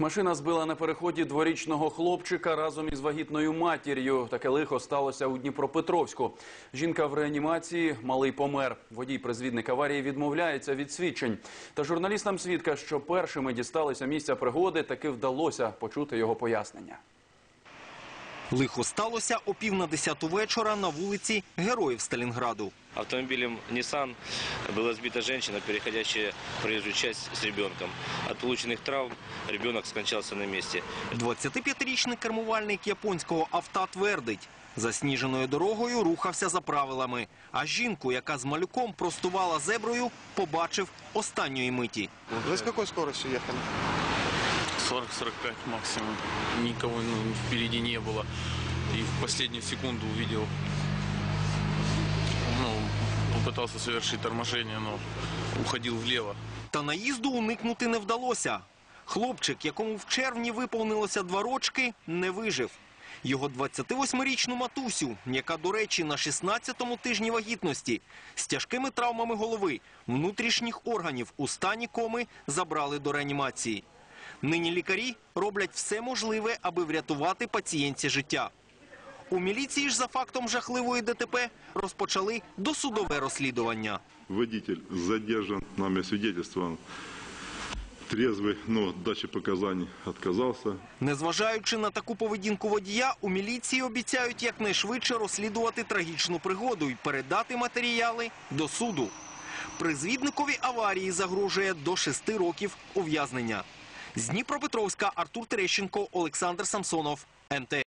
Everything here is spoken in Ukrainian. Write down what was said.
Машина збила на переході дворічного хлопчика разом із вагітною матір'ю. Таке лихо сталося у Дніпропетровську. Жінка в реанімації, малий помер. Водій призвідник аварії відмовляється від свідчень. Та журналістам свідка, що першими дісталися місця пригоди, таки вдалося почути його пояснення. Лихо сталося о пів на десяту вечора на вулиці Героїв Сталінграду. Автомобилем Nissan была сбита женщина, переходящая проезжую часть с ребенком. От полученных травм ребенок скончался на месте. 25-річний кермувальник японського авто твердить, засніженою дорогою рухався за правилами. А жінку, яка з малюком простувала зеброю, побачив останньої миті. Вы с какой скоростью ехали? 40-45 максимум. Никого ну, впереди не было. И в последнюю секунду увидел, ну, попытался совершить торможение, но уходил влево. Та наїзду уникнути не вдалося. Хлопчик, якому в червні виповнилося два рочки, не вижив. Його 28-річну матусю, яка, до речі, на 16-му тижні вагітності, з тяжкими травмами голови, внутрішніх органів у стані коми забрали до реанімації. Нині лікарі роблять все можливе, аби врятувати пацієнтці життя. У міліції ж за фактом жахливої ДТП розпочали досудове розслідування. Водитель задержан, нами свидетельствован. Трезвый, но от дачи показаний отказался. Незважаючи на таку поведінку водія, у міліції обіцяють якнайшвидше розслідувати трагічну пригоду і передати матеріали до суду. Призвідникові аварії загрожує до шести років ув'язнення. З Дніпропетровська Артур Терещенко, Олександр Самсонов, НТ.